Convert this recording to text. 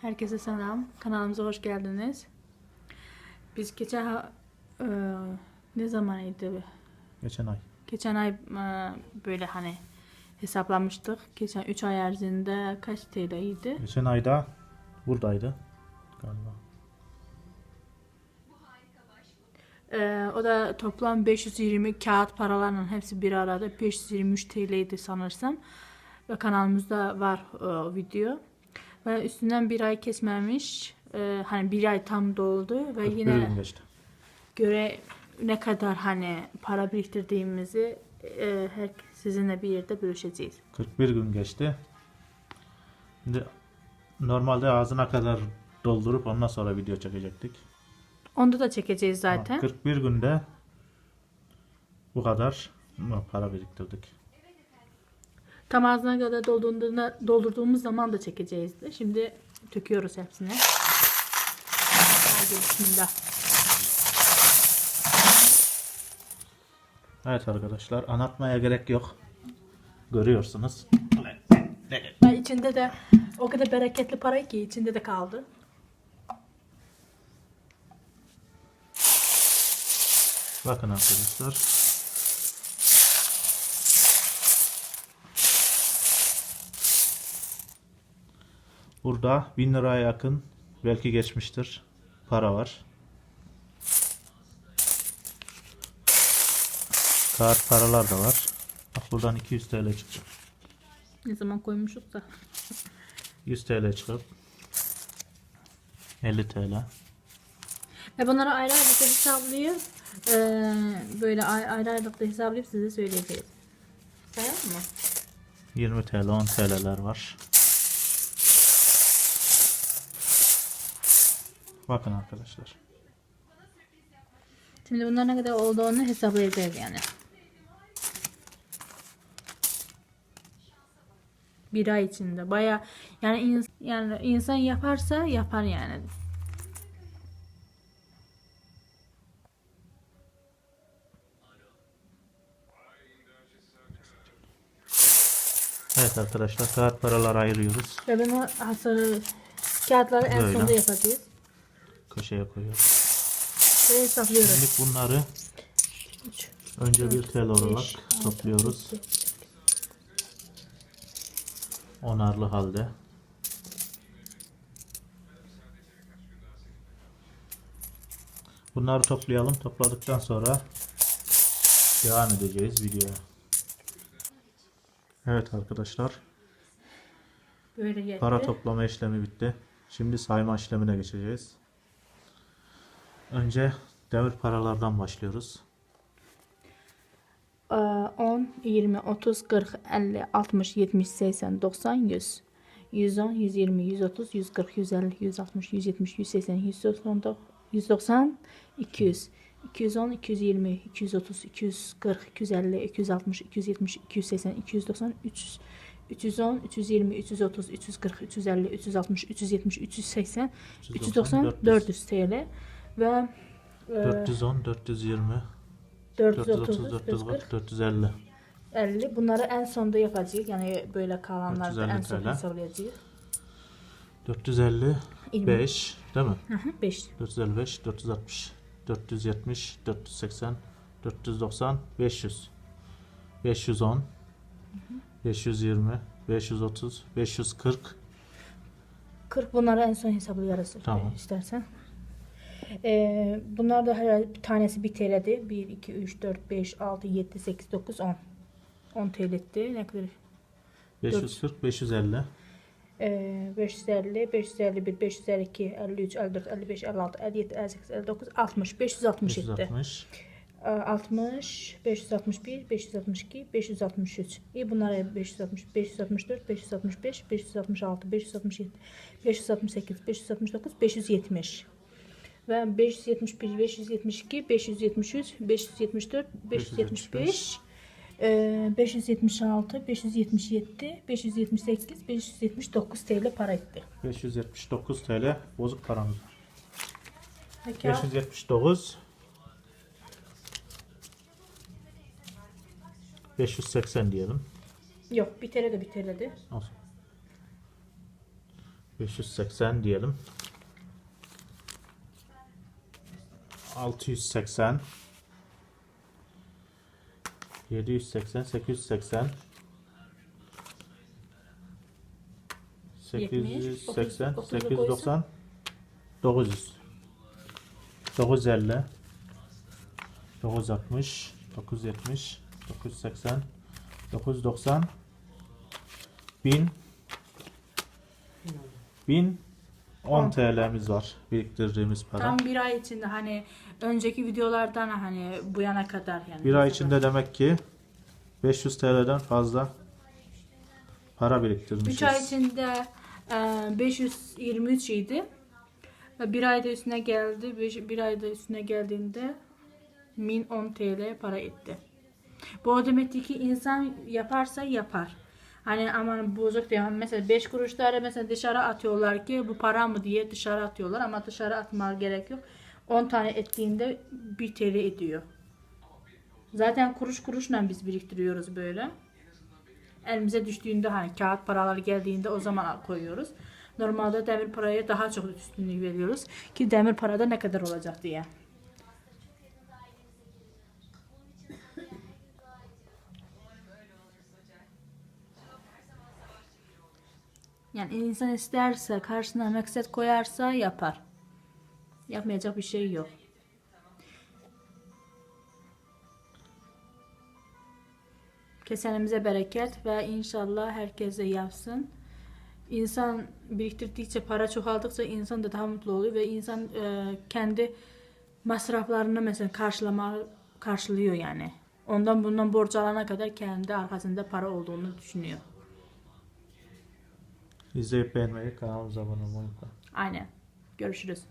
Herkese selam. Kanalımıza hoş geldiniz. Biz geçen ha- e, ne zamanıydı? Geçen ay. Geçen ay e, böyle hani hesaplamıştık. Geçen 3 ay haricinde kaç TL'ydi? Geçen ayda buradaydı galiba. E, o da toplam 520 kağıt paralarla hepsi bir arada 523 TL'ydi sanırsam. Ve kanalımızda var o video. Ve üstünden bir ay kesmemiş. E, hani bir ay tam doldu ve 41 yine geçti. göre ne kadar hani para biriktirdiğimizi e, her sizinle bir yerde bölüşeceğiz. 41 gün geçti. Şimdi normalde ağzına kadar doldurup ondan sonra video çekecektik. Onda da çekeceğiz Ama zaten. 41 günde bu kadar para biriktirdik. Tam ağzına kadar dolduğunda, doldurduğumuz zaman da çekeceğiz de. Şimdi döküyoruz hepsini. Bismillah. Evet arkadaşlar anlatmaya gerek yok. Görüyorsunuz. Ya içinde de o kadar bereketli para ki içinde de kaldı. Bakın arkadaşlar. Burada 1000 liraya yakın belki geçmiştir para var. Kağıt paralar da var. Bak buradan 200 TL çıkacak. Ne zaman koymuşuk da. 100 TL çıkıp 50 TL. Ve bunları ayrı ayrı da hesaplayıp eee, böyle ayrı ayrı ayrılıkta hesaplayıp size söyleyeceğiz. Sayar mı? 20 TL 10 TL'ler var. Bakın arkadaşlar. Şimdi bunlar ne kadar olduğunu hesaplayacağız yani. Bir ay içinde baya yani ins- yani insan yaparsa yapar yani. Evet arkadaşlar kağıt paraları ayırıyoruz. Ve bunu hasarı kağıtları en Böyle. sonunda yapacağız. Köşeye koyuyoruz. Ve hesaplıyoruz. Şimdi bunları Üç, önce bir TL olarak beş, altı, topluyoruz. Onarlı halde. Bunları toplayalım. Topladıktan sonra devam edeceğiz videoya. Evet arkadaşlar. Böyle yetti. Para toplama işlemi bitti. Şimdi sayma işlemine geçeceğiz. Önce demir paralardan başlıyoruz. Ee, 10, 20, 30, 40, 50, 60, 70, 80, 90, 100. 110, 120, 130, 140, 150, 160, 170, 180, 190, 190, 200. 210, 220, 230, 240, 250, 260, 270, 280, 290, 300. 310, 320, 330, 340, 350, 360, 370, 380, 390, 400 TL ve e, 410, 420, 430, 430, 440, 440, 450. 50. Bunları en sonda yapacağız. Yani böyle kalanları da 450 en son hesaplayacağız. 455 değil mi? Hı hı, 5. 455, 460, 470, 480, 490, 500. 510, 520, 530, 540. 40 bunları en son hesaplayarız. Tamam. e, istersen. Ee, bunlar da herhalde bir tanesi 1 TL'di. 1, 2, 3, 4, 5, 6, 7, 8, 9, 10. 10 TL'di. Ne kadar? 540, 550, Ee, 550, 551, 552, 53, 54, 55, 56, 57, 58, 59, 60, 560 etti. 560, Ee, 60, 561, 562, 563. İyi bunlar 560, 564, 565, 566, 567, 568, 569, 570. Ve 571, 572, 573, 574, 575, e, 576, 577, 578, 579 TL para etti. 579 TL bozuk paramız var. Peki, 579 580 diyelim. yok bir TL de bir TL'di. Olsun. 580 diyelim. 680 780 880 880 900 890 900 950 960 970 980 990 1000 1000 10 TL'miz var biriktirdiğimiz para. Tam bir ay içinde hani önceki videolardan hani bu yana kadar yani. Bir ay içinde demek ki 500 TL'den fazla para biriktirmişiz. 3 ay içinde e, 523 idi. Ve Bir ayda üstüne geldi. Bir ayda üstüne geldiğinde 1010 TL para etti. Bu demek ki insan yaparsa yapar. Hani aman bozuk diye mesela 5 kuruşları mesela dışarı atıyorlar ki bu para mı diye dışarı atıyorlar ama dışarı atma gerek yok. 10 tane ettiğinde 1 TL ediyor. Zaten kuruş kuruşla biz biriktiriyoruz böyle elimize düştüğünde hani kağıt paralar geldiğinde o zaman koyuyoruz. Normalde demir paraya daha çok üstünlük veriyoruz ki demir parada ne kadar olacak diye. Yani insan isterse karşısına maksat koyarsa yapar. Yapmayacak bir şey yok. Kesenimize bereket ve inşallah herkese yapsın. İnsan biriktirdikçe, para çoğaldıkça insan da daha mutlu oluyor ve insan e, kendi masraflarını mesela karşılama karşılıyor yani. Ondan bundan borç alana kadar kendi arkasında para olduğunu düşünüyor. İzleyip beğenmeyi, kanalımıza abone olmayı unutmayın. Aynen. Görüşürüz.